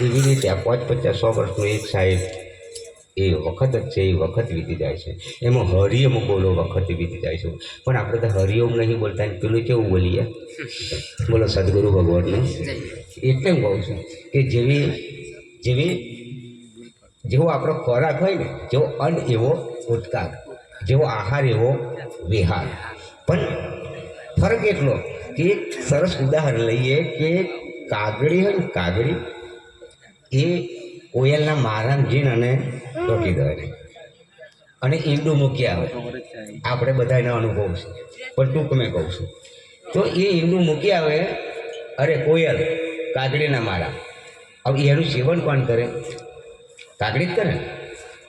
એવી રીતે આ પાંચ પચાસ સો વર્ષનું એક સાહેબ એ વખત જ છે, એ વખત વીતી જાય છે. એમાં હરિયમ બોલો વખત વીતી જાય છે. પણ આપણે તો હરિયમ નહીં બોલતા પેલું કેવું બોલીએ? બોલો સદગુરુ ભગવાનને. એટલે હું કહું છું કે જેવી જેવી, જેવો આપણો ખોરાક હોય ને, જેવો અન્ન એવો ઉત્કાર જેવો આહાર એવો વિહાર. પણ ફરક એટલો કે એક સરસ ઉદાહરણ લઈએ કે કાગડી હોય ને કાગડી એ કોયલના મારા જીણ અને રોકી દો એને. અને ઈંડું મૂકી આવે. આપણે બધા એનો અનુભવ છે. પણ ટૂંક મેં કહું છું. તો એ ઈંડું મૂકી આવે અરે કોયલ કાગડીના મારા હવે એનું સેવન કોણ કરે? કાકડી જ કરે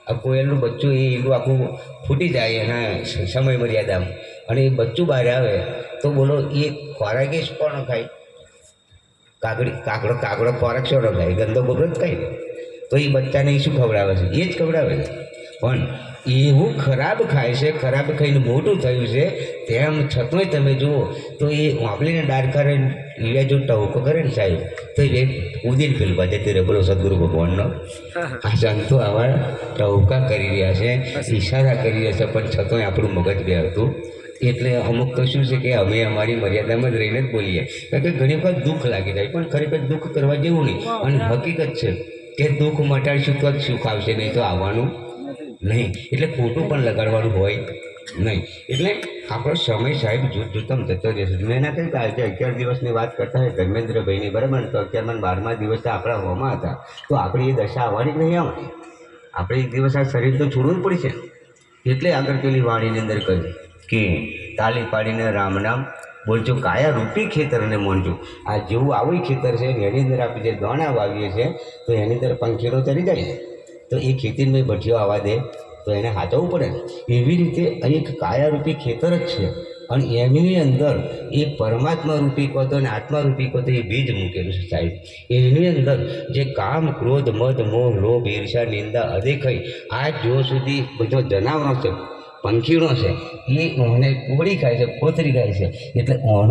આ કોયલનું બચ્ચું એ ઈંડું આખું ફૂટી જાય એના સમય મર્યાદામાં અને એ બચ્ચું બહાર આવે તો બોલો એ ખોરાક જ કોણ ખાય? કાકડી કાગડો કાગડો ખોરાક શોનો ખાય ગંદો ગોબરો જ ખાય તો એ બચ્ચાને શું ખવડાવે છે? એ જ ખવડાવે છે. પણ એવું ખરાબ ખાય છે ખરાબ ખાઈને મોટું થયું છે તેમ છતાંય તમે જુઓ તો એ વાપલીને ડારખા એ જો ટહુકો કરે ને સાહેબ તો એ ઉદીન ફિલ્મમાં જતી રહે બોલો સદગુરુ ભગવાનનો. આ સંતો આવા ટહુકા કરી રહ્યા છે ઈશારા કરી રહ્યા છે પણ છતાંય આપણું મગજ બે હતું. એટલે અમુક તો શું છે કે અમે અમારી મર્યાદામાં જ રહીને જ બોલીએ. કારણ કે ઘણી વખત દુઃખ લાગી જાય પણ ખરેખર દુઃખ કરવા જેવું નહીં. અને હકીકત છે કે દુઃખ મટાડશું તો જ સુખ આવશે નહીં તો આવવાનું નહીં, એટલે ખોટું પણ લગાડવાનું હોય નહીં. એટલે આપણો સમય સાહેબ જૂથ જૂથમ જતો રહેશે મેં એના કંઈક આજે અગિયાર દિવસની વાત કરતા હોય ધર્મેન્દ્રભાઈની, બરાબર? તો અગિયારમાં ને બારમા દિવસે આપણા હોમાં હતા. તો આપણી એ દશા આવવાની નહીં આવવાની? આપણે એક દિવસ આ શરીર તો છોડવું પડશે. એટલે આગળ પેલી વાણીની અંદર કહ્યું કે, તાલી પાડીને રામ નામ, બોલજો, કાયા રૂપી ખેતરને મોનજો આ જેવું આવું ખેતર છે એની અંદર આપણે જે દોણા વાવીએ છીએ, તો એની અંદર પંખીરો ચડી જાય ને તો એ ખેતીમાં ભઠિયો આવવા દે, તો એને હાચવવું પડે ને? એવી રીતે અહીં એક કાયારૂપી ખેતર જ છે. અને એની અંદર એ પરમાત્મા રૂપી કહો તો અને આત્મા રૂપી કહો તો એ બીજ મૂકેલું છે સાહેબ. એની અંદર જે કામ, ક્રોધ, મદ, મોહ, લોભ ઈર્ષા નિંદા અદેખાઈ આ જો સુધી બધો જનાવરો છે પંખીણો છે, એ ઓને કોળી ખાય છે, કોથરી ખાય છે, એટલે ઓનો